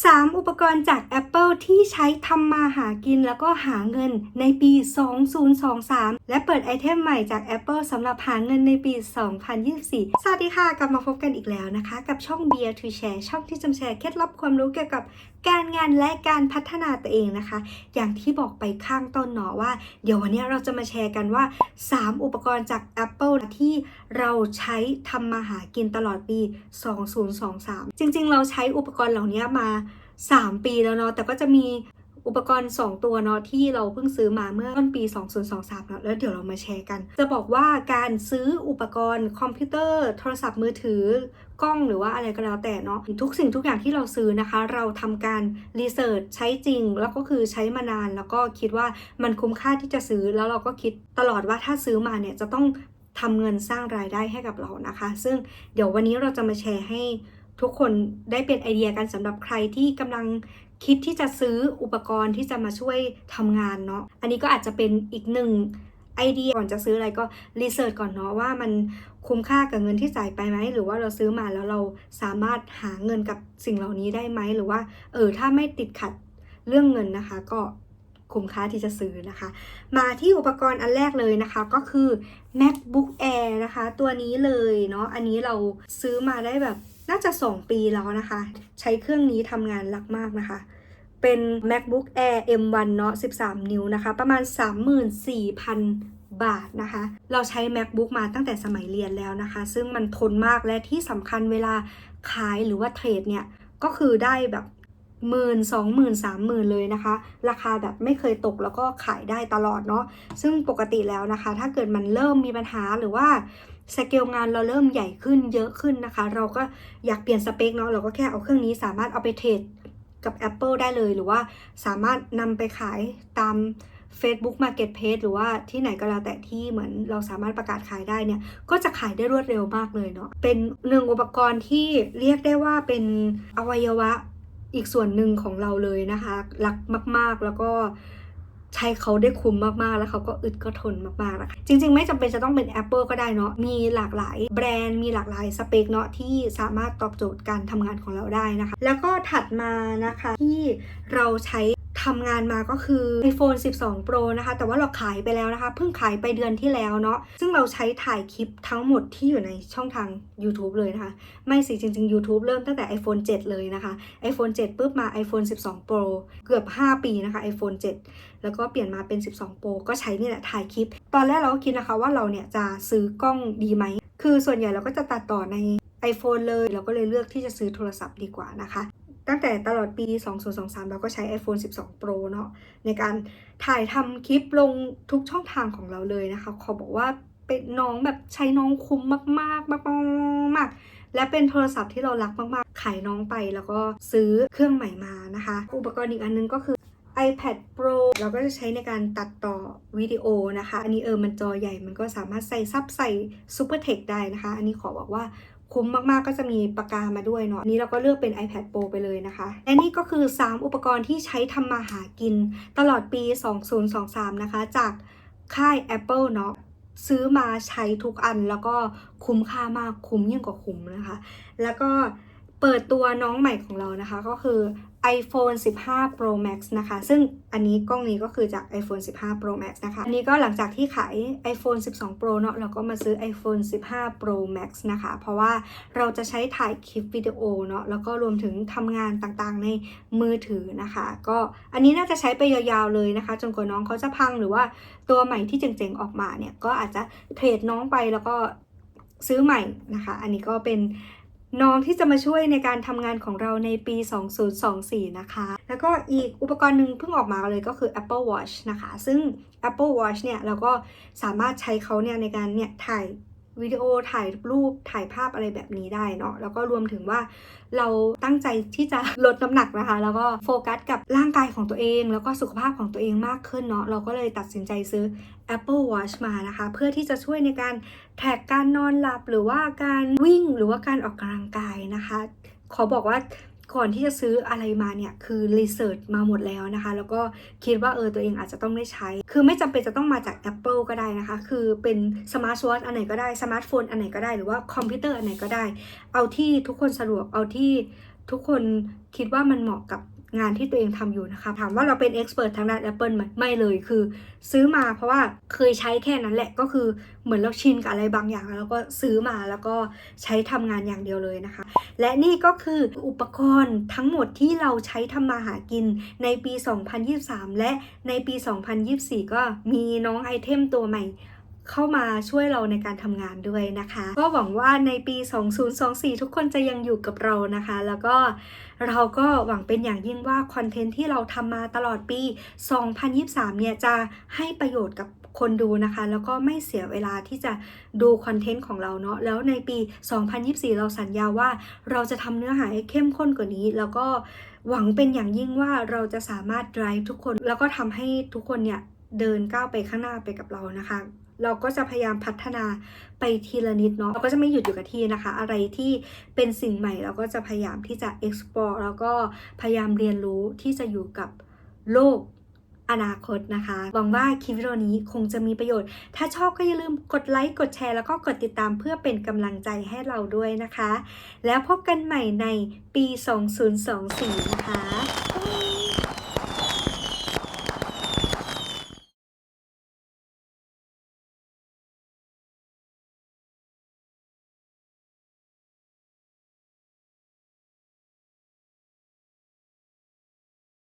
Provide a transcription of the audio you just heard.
3 อุปกรณ์จาก Apple ที่ใช้ทำมาหากินแล้วก็หาเงินในปี 2023 และเปิดไอเทมใหม่จาก Apple สำหรับหาเงินในปี 2024 สวัสดีค่ะ กลับมาพบกันอีกแล้วนะคะ กับช่อง Beer to Share ช่องที่จะแชร์เคล็ดลับความรู้เกี่ยวกับการงานและการพัฒนาตัวเองนะคะ อย่างที่บอกไปข้างต้นเนาะว่า เดี๋ยววันนี้เราจะมาแชร์กันว่า 3 อุปกรณ์จาก Apple ที่เราใช้ทำมาหากินตลอดปี 2023 จริงๆ เราใช้อุปกรณ์เหล่านี้มา 3 ปีแล้วเนาะแต่ก็จะมี อุปกรณ์ 2 ตัวเนาะที่เราเพิ่งซื้อมาเมื่อต้นปี 2023 แล้วแล้วเดี๋ยวเรามาแชร์กัน จะบอกว่าการซื้ออุปกรณ์คอมพิวเตอร์โทรศัพท์มือถือกล้องหรือว่าอะไรก็แล้วแต่เนาะทุกสิ่งทุกอย่างที่เราซื้อนะคะ เราทำการรีเสิร์ชใช้จริง แล้วก็คือใช้มานาน แล้วก็คิดว่ามันคุ้มค่าที่จะซื้อแล้วเราก็คิดตลอดว่าถ้าซื้อมาเนี่ยจะต้องทำเงินสร้างรายได้ให้กับเรานะคะ ซึ่งเดี๋ยววันนี้เราจะมาแชร์ให้ทุกคนได้เป็นไอเดียกันสำหรับใครที่กำลัง คิดที่จะซื้ออุปกรณ์ที่จะมาช่วยทำงานเนาะอันนี้ก็อาจจะเป็นอีกหนึ่งไอเดียก่อนจะซื้ออะไรก็รีเสิร์ชก่อนเนาะว่ามันคุ้มค่ากับเงินที่จ่ายไปไหมหรือว่าเราซื้อมาแล้วเราสามารถหาเงินกับสิ่งเหล่านี้ได้ไหมหรือว่าเออถ้าไม่ติดขัดเรื่องเงินนะคะ ก็คุ้มค่าที่จะซื้อนะคะ มาที่อุปกรณ์อันแรกเลยนะคะ ก็คือ MacBook Air นะคะ ตัวนี้เลยเนาะอันนี้เราซื้อมาได้แบบน่าจะ 2 ปีแล้วนะคะ ใช้เครื่องนี้ทำงานหลักมากนะคะ เป็น MacBook Air M1 เนาะ13 นิ้วนะคะ ประมาณ 34,000บาทนะคะ เราใช้ MacBook มาตั้งแต่สมัยเรียนแล้วนะคะ ซึ่งมันทนมากและที่สำคัญเวลาขายหรือว่าเทรดเนี่ย ก็คือได้แบบหมื่นสองหมื่นสามหมื่นเลยนะคะ ราคาแบบไม่เคยตกแล้วก็ขายได้ตลอดเนาะ ซึ่งปกติแล้วนะคะ ถ้าเกิดมันเริ่มมีปัญหาหรือว่าสเกลงานเราเริ่มใหญ่ขึ้นเยอะขึ้นนะคะ เราก็อยากเปลี่ยนสเปคเนาะ เราก็แค่เอาเครื่องนี้สามารถเอาไปเทรด กับ Apple ได้เลยหรือว่าสามารถนำไปขายตาม Facebook Marketplace หรือว่าที่ไหนก็แล้วแต่ที่เหมือนเราสามารถประกาศขายได้เนี่ย ก็จะขายได้รวดเร็วมากเลยเนาะเป็นหนึ่งอุปกรณ์ที่เรียกได้ว่าเป็นอวัยวะอีกส่วนหนึ่งของเราเลยนะคะ รักมาก ๆ แล้วก็ ใช้เขาได้คุ้มมากๆ แล้วเขาก็อึดก็ทนมากๆนะคะจริง ๆ ไม่จำเป็นจะต้องเป็น Apple ก็ได้เนาะ มีหลากหลายแบรนด์ มีหลากหลายสเปคเนาะที่สามารถตอบโจทย์การทำงานของเราได้นะคะ แล้วก็ถัดมานะคะที่เราใช้ ทำงานมาก็คือ iPhone 12 Pro นะคะ แต่ว่าเราขายไปแล้วนะคะ เพิ่งขายไปเดือนที่แล้วเนาะ ซึ่งเราใช้ถ่ายคลิปทั้งหมดที่อยู่ในช่องทาง YouTube เลยนะคะ ไม่สิจริง ๆ YouTube เริ่มตั้งแต่ iPhone 7 เลยนะคะ iPhone 7ปุ๊บมา iPhone 12 Pro เกือบ 5 ปีนะคะ iPhone 7 แล้วก็เปลี่ยนมาเป็น 12 Pro ก็ใช้นี่แหละถ่ายคลิป ตอนแรกเราก็คิดนะคะว่าเราเนี่ยจะซื้อกล้องดีไหม คือส่วนใหญ่เราก็จะตัดต่อใน iPhone เลย เราก็เลยเลือกที่จะซื้อโทรศัพท์ดีกว่านะคะ ตั้งแต่ตลอดปี 2023 เราก็ใช้ iPhone 12 Pro เนาะในการถ่ายทำคลิปลงทุกช่องทางของเราเลยนะคะ ขอบอกว่าเป็นน้องแบบใช้น้องคุ้มมากๆมากๆมากและเป็นโทรศัพท์ที่เรารักมากๆ ขายน้องไปแล้วก็ซื้อเครื่องใหม่มานะคะ อุปกรณ์อีกอันนึงก็คือ iPad Pro เราก็จะใช้ในการตัดต่อวิดีโอนะคะ อันนี้เออมันจอใหญ่มันก็สามารถใส่ซับใส่ Super Text ได้นะคะ อันนี้ขอบอกว่า คุ้มมากๆก็จะมีปากกามาด้วยเนาะนนี้เราก็เลือกเป็น iPad Pro ไปเลยนะคะ และนี่ก็คือ 3 อุปกรณ์ที่ใช้ทำมาหากิน ตลอดปี 2023 นะคะ จากค่าย Apple เนาะซื้อมาใช้ทุกอันแล้วก็คุ้มค่ามากคุ้มยิ่งกว่าคุ้มนะคะ แล้วก็เปิดตัวน้องใหม่ของเรานะคะ ก็คือ iPhone 15 Pro Max นะคะ ซึ่งอันนี้กล้องนี้ก็คือจาก iPhone 15 Pro Max นะคะ อันนี้ก็หลังจากที่ขาย iPhone 12 Pro เนาะเราก็มาซื้อ iPhone 15 Pro Max นะคะ เพราะว่าเราจะใช้ถ่ายคลิปวิดีโอเนาะ แล้วก็รวมถึงทำงานต่างๆในมือถือนะคะ ก็อันนี้น่าจะใช้ไปยาวๆเลยนะคะ จนกว่าน้องเขาจะพังหรือว่าตัวใหม่ที่เจ๋งๆออกมาเนี่ย ก็อาจจะเทรดน้องไปแล้วก็ซื้อใหม่นะคะ อันนี้ก็เป็น น้องที่จะมาช่วยในการทำงานของเราในปี 2024 นะคะ แล้วก็อีกอุปกรณ์หนึ่งเพิ่งออกมาเลยก็คือ Apple Watch นะคะ ซึ่ง Apple Watch เนี่ยเราก็สามารถใช้เขาเนี่ยในการเนี่ยถ่าย วิดีโอถ่ายรูปถ่ายภาพอะไรแบบนี้ได้เนาะแล้วก็รวมถึงว่าเราตั้งใจที่จะลดน้ำหนักนะคะ แล้วก็โฟกัสกับร่างกายของตัวเอง แล้วก็สุขภาพของตัวเองมากขึ้นเนาะเราก็เลยตัดสินใจซื้อ Apple Watch มานะคะ เพื่อที่จะช่วยในการแท็กการนอนหลับ หรือว่าการวิ่งหรือว่าการออกกำลังกายนะคะ ขอบอกว่า ก่อนที่จะซื้ออะไรมาเนี่ยคือรีเสิร์ชมาหมดแล้วนะคะ แล้วก็คิดว่าเออตัวเองอาจจะต้องได้ใช้ คือไม่จำเป็นจะต้องมาจาก Apple ก็ได้นะคะ คือเป็นสมาร์ทวอทอันไหนก็ได้สมาร์ทโฟนอันไหนก็ได้หรือว่าคอมพิวเตอร์อันไหนก็ได้ เอาที่ทุกคนสะดวกเอาที่ทุกคนคิดว่ามันเหมาะกับ งานที่ตัวเองทำอยู่นะคะ ถามว่าเราเป็นเอ็กซ์เพรสทางด้าน Apple ไหมไม่เลยคือ ซื้อมาเพราะว่าเคยใช้แค่นั้นแหละก็คือเหมือนเราชินกับอะไรบางอย่างแล้วก็ซื้อมาแล้วก็ใช้ทำงานอย่างเดียวเลยนะคะ และนี่ก็คืออุปกรณ์ทั้งหมดที่เราใช้ทำมาหากินในปี 2023 และในปี 2024 ก็มีน้องไอเทมตัวใหม่ เข้ามาช่วยเราในการทำงานด้วยนะคะ ก็หวังว่าในปี 2024 ทุกคนจะยังอยู่กับเรานะคะ แล้วก็เราก็หวังเป็นอย่างยิ่งว่าคอนเทนต์ที่เราทำมาตลอดปี 2023 เนี่ยจะให้ประโยชน์กับคนดูนะคะ แล้วก็ไม่เสียเวลาที่จะดูคอนเทนต์ของเราเนาะแล้วในปี 2024 เราสัญญาว่าเราจะทำเนื้อหาให้เข้มข้นกว่านี้ แล้วก็หวังเป็นอย่างยิ่งว่าเราจะสามารถ drive ทุกคน แล้วก็ทำให้ทุกคนเนี่ยเดินก้าวไปข้างหน้าไปกับเรานะคะ เราก็จะพยายามพัฒนาไปทีละนิดเนาะเราก็จะไม่หยุดอยู่กับที่นะคะ อะไรที่เป็นสิ่งใหม่ เราก็จะพยายามที่จะ explore แล้วก็พยายามเรียนรู้ที่จะอยู่กับโลกอนาคตนะคะหวังว่าคลิปวิดีโอนี้คงจะมีประโยชน์ ถ้าชอบก็อย่าลืมกดไลค์กดแชร์แล้วก็กดติดตามเพื่อเป็นกำลังใจให้เราด้วยนะคะ แล้วพบกันใหม่ในปี 2024 นะคะ